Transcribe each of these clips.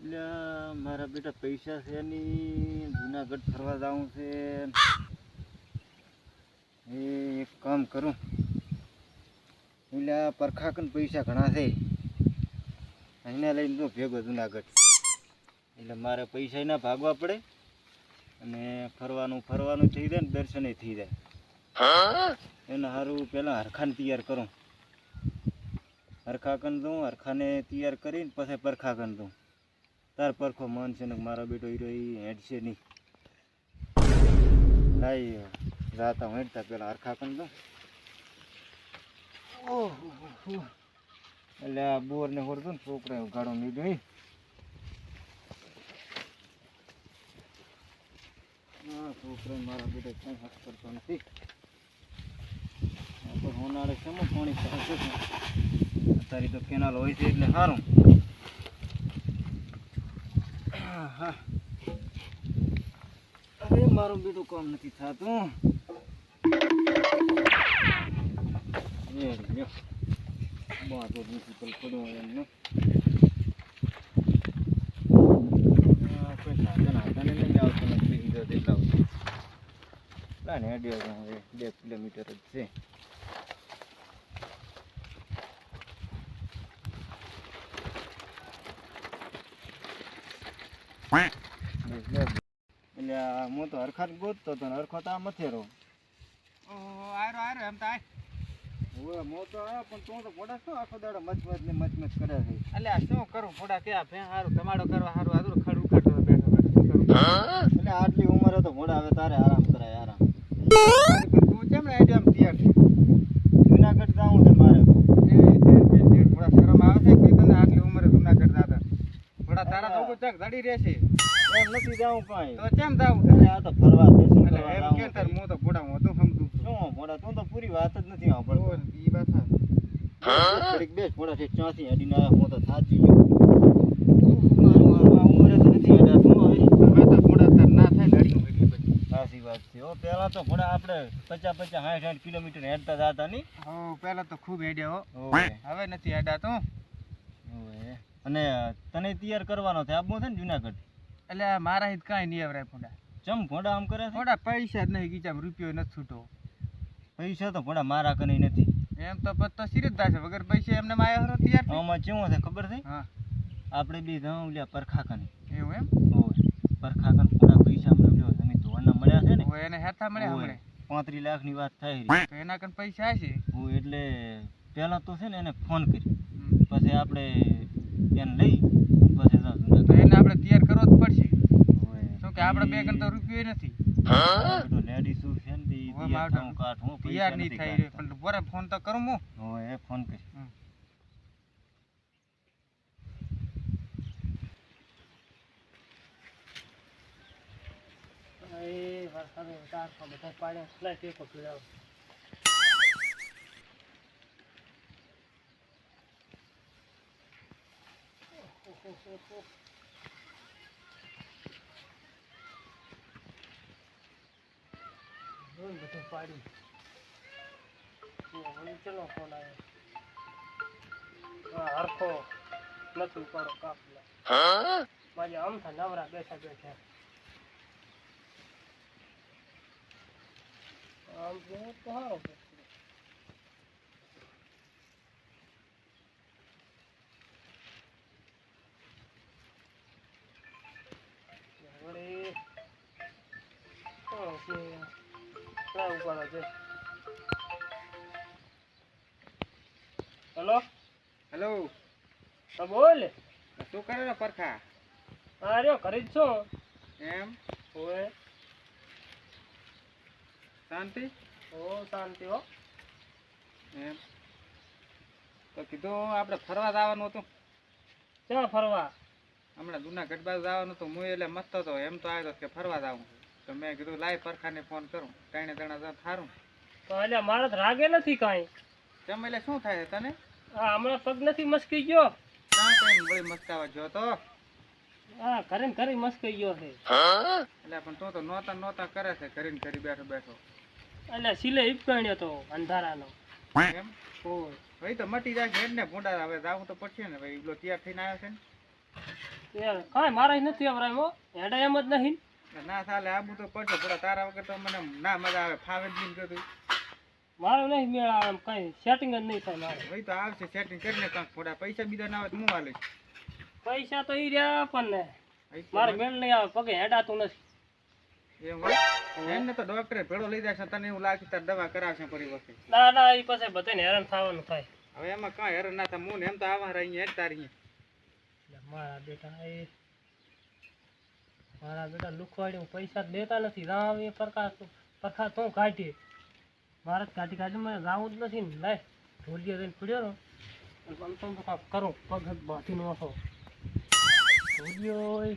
એટલે મારા બેટા પૈસા છે નહીં જુનાગઢ ફરવા જવું છે. એ એક કામ કરું. એટલે આ પરખાકન પૈસા ઘણા છે. અહીંના લઈને તો ભેગો જુનાગઢ. એટલે મારે પૈસા ના ભાગવા પડે અને ફરવાનું ફરવાનું થઈ જાય ને દર્શને થઈ જાય. એને સારું પહેલાં હરખાને તૈયાર કરું. હરખા કન દઉં હરખાને તૈયાર કરીને પછી પરખા કન દઉં તાર પરખો મન છે ને મારો બેટો હીરો ઈ હેડશે નહીં. લાઈ રાતા હું હેડતા પેલા હરખા કન દઉં એટલે આ બોર ને હોડતું ને છોકરા ગાડો મીડ્યો છોકરો મારા બેટા કઈ હક કરતો નથી. હોનાળે શેમાં પાણી છે અત્યારે તો કેનાલ હોય છે એટલે સારું હા અરે, મારું બેટું કામ નથી થતું. બાતો મ્યુનિસિપલ પડ્યો એમને કોઈ સાધન હાથાને નહીં આવતું નથી પ્લાન હેડ્યો છે, હવે બે કિલોમીટર જ છે. એટલે હું તો હરખત ગોતતો હતો ને હરખો તો આ મથેરો આરો આરો એમ તાય હવે મો તો આવ્યો પણ તું તો પોડા શું આખો દાડો મચમચ ને મચમચ કરે છે? એટલે આ શું કરું? ફોડા ક્યાં ભે? હારું તમાડો કરવા હારું આદુર ખડ ઉકાટો બેઠો બેઠો કરું? એટલે આટલી ઉંમરે તો ઘોડા હવે તારે આરામ કરાય આરામ. તું કેમ આઈડિયા તૈયાર છે જુનાગઢ જાવું છે મારે તો એ જે જે જે થોડા શરમ આવે છે કે તને આટલી ઉંમરે ગુના કરતા હતા થોડા તારા દડી રહેશે. એમ નથી જાવું કાંઈ. તો કેમ જાવું અરે આ તો ફરવા દર્શન એટલે એમ કે તાર. હું તો ફોડા હું તો સમજુ શું મોડા તું તો પૂરી વાત જ નથી સાંભળતો. ઈ વાત હા. એક બેસ મોડા છે ચોથી અડીને આવ્યા હું તો થાકી ગયો. મારું મારું આ ઉંમરે તો નથી અડાતું હવે હવે તો ફોડા તાર ના થાય લડી એટલી બધી સાચી વાત છે. ઓ પહેલા તો ભોળા આપણે પચાસ પચાસ સાઠ સાઠ કિલોમીટર હેડતા જતા નહીં. હો પહેલા તો ખૂબ હેડ્યા હો. હવે નથી હેડા તો ઓવે. અને તને તૈયાર કરવાનો છે આપવું છે ને જુનાગઢ. એટલે મારા હિત કાંઈ નહીં આવરાય ફોડા. ચમ ફોડા આમ કરે ફોડા પૈસા જ નહીં ગીચા રૂપિયો નથી છૂટો. પૈસા તો ફોડા મારા કને નથી. એમ તો પત્તો તો થાય છે વગર પૈસા એમને માયા હરો તૈયાર? આમાં ચેવો છે ખબર છે? હા. આપણે બી જાઉં લ્યા પરખા કને. એવું એમ? ઓવે પરખા કને ફોડા પૈસા અમને લ્યો જમીન ધોવાના મળ્યા છે ને? હવે એને હેઠા મળ્યા. હમણે. પાંત્રીસ લાખની વાત થઈ રહી. તો એના કને પૈસા છે હું એટલે પહેલા તો છે ને એને ફોન કર્યો. પછી આપણે એને લઈ પછી જાઉં તો. એને આપણે તૈયાર કરવો જ પડશે. શું કે આપણે બે તો રૂપિયો નથી છે ને કાઠું, તૈયાર નહીં પણ બરે ફોન તો કરું હું. એ ફોન કરી હમ. હરખો નથી ઉપાડો કાપલા મારે આમ થા નવરા બેઠા બેઠા આમ તો સારો હલો? હેલો. તો બોલ. શું કરે રે પરખા? આર્યો કરી જ છું? એમ? ઓએ શાંતિ? ઓ શાંતિ હો. એમ. તો કીધું આપણે ફરવા જવાનું હતું. ક્યાં ફરવા? હમણાં જુનાગઢ બાજુ જવાનું હતું. હું એટલે મસ્ત હતો. એમ તો આવ્યો કે ફરવા જવું તો મેં કીધું લાય પરખાને ફોન કરું. ત્રણે જા થારું. તો એટલે મારા રાગે નથી કાંઈ. તમે એટલે શું થાય છે તને? હા હમણાં પગ નથી મસ્કી ગયો. ક્યાં કઈ વળી મસ્કાવા જો તો? હા કરીને ને મસ્કી ગયો છે. એટલે પણ તો તો નોતા નોતા કરે છે કરીને કરી બેઠો બેઠો. એટલે સિલે ઈપકાણ્યો તો અંધારાનો. એમ ભાઈ તો મટી જાય છે ને ભૂંડા હવે જાવું તો પડશે ને ભાઈ એટલો તૈયાર થઈને આવ્યો છે ને. યાર કાંઈ મારા નથી અવરાય હેડા એમ જ નહીં. ના ચાલે આબુ તો પડશે થોડા તારા વગર તો મને ના મજા આવે ફાવે જ નહીં મારો નહીં મેળ આવે કાંઈ સેટિંગ જ નહીં થાય મારે. ભાઈ તો આવશે સેટિંગ કરીને કાંક થોડા પૈસા બીજા ના આવે હું હાલે પૈસા તો ઈ રહ્યા પણ ને મારે મેળ નહીં આવે પગે હેડાતું નથી. એમ હોય? તો ડોક્ટરે ભેળો લઈ જશે તને એવું લાગે તાર દવા કરાવશે ફરી વખત. ના ના એ પછી બધાને હેરાન થવાનું થાય. હવે એમાં કાંઈ હેરાન ના થાય હું ને એમ તો આવા રહી હેડ તારી એટલે મારા બેટા એ મારા બેટા લુખવાડ્યું પૈસા દેતા નથી. રામ એ પરખા પરખા તું કાઢી? જ કાઢી કાઢી જ નથી ને. લાય, ઢોલિયો જઈને પડ્યો ને. અને તો કાપ કરો, પગ બાંધી નો હતો ઢોલિયો એ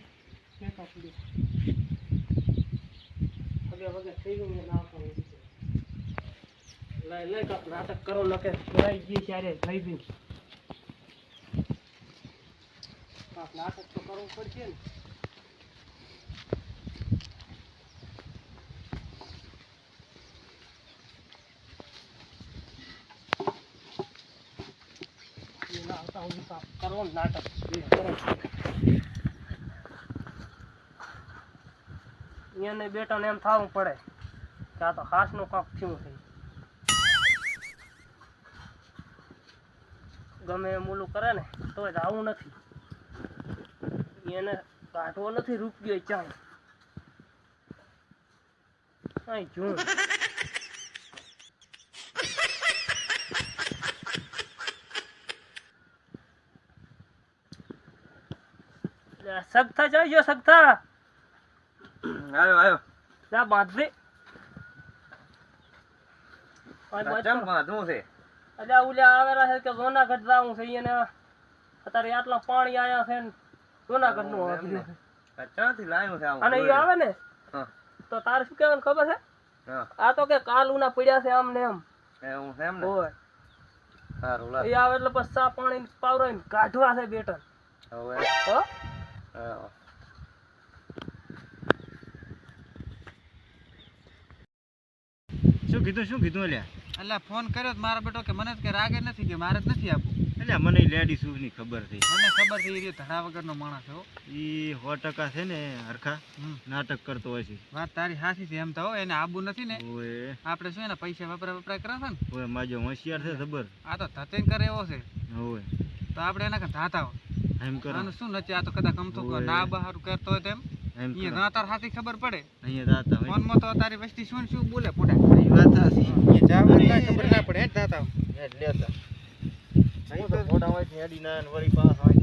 કેતો પીડ્યો પગે પગે થઈ ગયું ને ના કરું લઈ લઈ કાંક નાટક કરો નકે લઈ જઈએ ત્યારે લઈ જઈને કાંક નાટક તો કરવું પડશે ને. એના આવતા સુધી કાંક કરવું ને નાટક એ બેટાને એમ થવું પડે કે આ તો હાસનું કાંક થયું થઈ ગમે એમ ઓલું કરે ને તો જ આવું નથી. એને કાઢવો નથી રૂપિયો ચાલ અહીં જૂન સગથા જઈ ગયો સગથા આવ્યો આવ્યો. ત્યાં બાંધલી ચમ વાંધું છે? અલ્યા ઉલ્યા આવેલા છે કે જૂનાગઢ જાવું છે એને અત્યારે આટલા પાણી આયા છે ને નું ક્યાંથી લાવ્યું છે અને એ આવે ને? તો તારે શું કહેવાનું ખબર છે? આ તો કે કાલુના પડ્યા છે આમ ને એમ. એવું છે એમ ને હોય સારું એ આવે એટલે પછી ચા પાણી પાવરાઈને કાઢવા છે બેટર હવે? હો? હા. શું કીધું શું કીધું અલ્યા? એટલે ફોન કર્યો મારા બેટો કે મને કે રાગે નથી કે મારે જ નથી આપવું. એટલે મને લેડી ની ખબર થઈ મને ખબર થઈ રહ્યો ધડા વગરનો માણસ હો. એ સો ટકા છે ને હરખા નાટક કરતો હોય છે. વાત તારી સાચી છે એમ તો એને આબુ નથી ને. આપડે આપણે શું એના પૈસા વપરા વપરા કરે છે ને? માજો હોશિયાર છે ખબર આ તો ધતેન કરે એવો છે. તો આપણે એના કરતા ધાતા હો એમ કરો. આનું શું નથી આ તો કદાચ ગમતો ઓય. ના બહાર કરતો હોય તેમ એમ. એ ના તાર હાથી ખબર પડે? અહીંયા હોય. ફોનમાં તો તારી વસ્તી શું શું બોલે પોટા એ વાત જાવ. ખબર ના પડે હો. લેતા અહીં તો. ફોટા હોય છે હેડી ના ને વળી પાસ હોય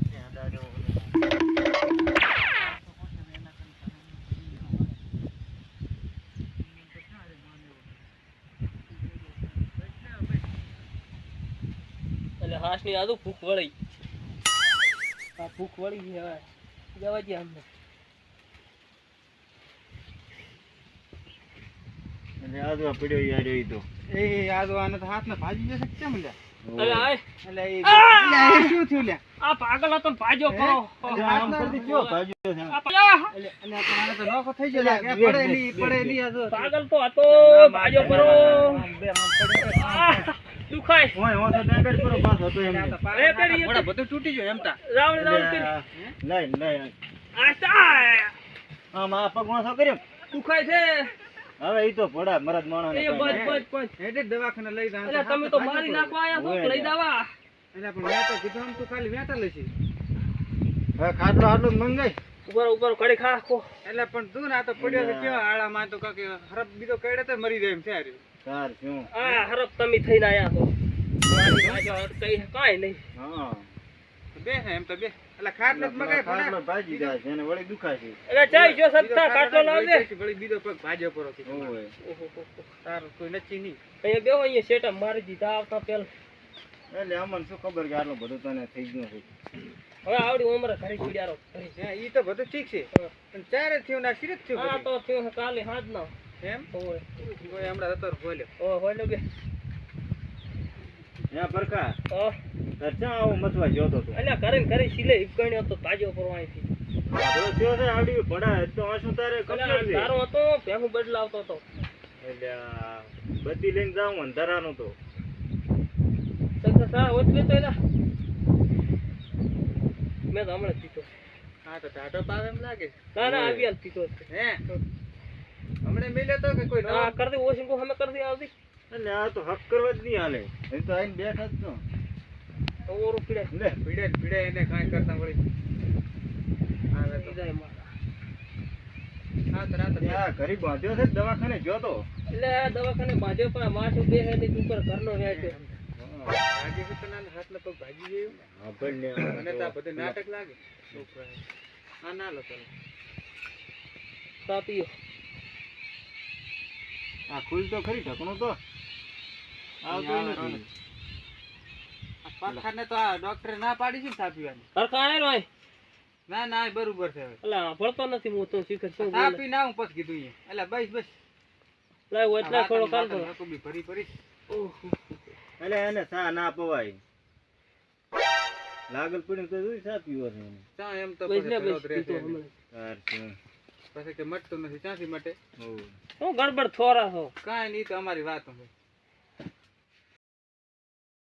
હાસની આદુ ભૂખ વળી. ભૂખ વળી ગઈ હવે. જવા દે અમને. એટલે આજવા પડ્યો યાર એ તો. એ આદવા આને તો હાથને ભાજી જશે કેમ આ! પાગલ તો હતો ભાજો કરો. દુખાય ઓય ઓય તો ડાગર કરો પાસ હતો એમ આ તો. પાડે એ કરી મોઢા બધું તૂટી ગયું એમ તા. રાવણ રાવણ કરી. નહીં નહીં લઈ આ તા, આમ આ પગ વાંસો કર્યો? દુખાય છે. હવે ઈ તો ભડા મરદ માણસ એ બસ બસ બસ. હેડે જ દવાખાને લઈ જા એટલે તમે તો મારી નાખવા આયા છો લઈ જવા. એટલે પણ મેં તો કીધું આમ તું ખાલી વેટા લેશી હવે ખાટલો આટલું મંગાઈ ઉપર ઉપર કડી ખા ખો એટલે પણ તું ના તો પડ્યો છે કેવા આળામાં તો કાંઈક હરપ બીજો કઈડે તો મરી જાય એમ છે હારી. સાર શું? આ હરફ તમે થઈને આયા તો. મારી ભાજો કઈ કાઈ નહીં. હા. બે એમ તો બે. એટલે ખાટલો મગાય ખાટલો ભાજી જાય છે અને વળી દુખાશે. છે એટલે ચાઈ જો બીજો સત્તા કાટલો લાવજે. વળી બીજો પગ ભાજ્યો પરો થી. ઓય. તાર કોઈ નચી નહીં. અહીંયા બેહો અહીંયા શેટા મારી દીધા આવતા પેલ એટલે અમન શું ખબર કે આટલો બધું તને થઈ ગયો છે? હવે આવડી ઉંમરે ખરી પીડ્યારો હે, ઈ તો બધું ઠીક છે. પણ ચારે થયું ના સિરત થયું હા. તો થયું કાલે હાજ ના. એમ? ઓય કોઈ હમણાં હતો બોલ્યો ઓ હોય કે યા પરખા ઓ તાર આવો મથવા જોતો તો અલ્યા ઘરે ને ઘરે સિલે ગણ્યો તો ભાજો થી વાંધો થયો છે આવડી પડા તો આશું તારે કમ્પ્લીટ તારો હતો ભેગું બદલાવતો હતો. એટલે બધી લઈને જાઉં અંધારાનું તો. સગા સા તો લેતો એલા મેં તો હમણાં પીતો હા તો ટાટો પાવે એમ લાગે ના ના આવી હાલ પીતો હે? હમણાં મિલે તો કે કોઈ આ કર દે ઓશિંગ કો હમે કર દે આવતી એટલે આ તો હક કરવા જ નહીં હાલે. એ તો આઈને બેઠા જ તો તો ઓરું પીડે. લે ભીડે પીડે ભીડે એને કાઈ કરતા વળી. આવે તો. જાય મારા. હા તો રાત ત્યાં ઘરે બાંધ્યો છે દવાખાને? જો તો? એટલે આ દવાખાને બાંધ્યો પણ માથું બે હે ઉપર ઘરનો હે છે. નાટક લાગે ખુલ તો ખરી ઢકણું તો આ ડોક્ટરે ના પાડી છે ને ચા પીવાની હરખા આય રોય ના ના બરોબર છે એટલે ભળતો નથી હું તો પછી કીધું એટલે બસ બસ લાવ ભરી ભરી એટલે એને ચા ના પવાય. લાગલ પડી તો જોઈ ચા પીવો છે ચા એમ તો બસ પછી કે મટતો નથી ચાથી મટે. હું ગડબડ થોરા છો કાંઈ નહીં તો અમારી વાત હોય.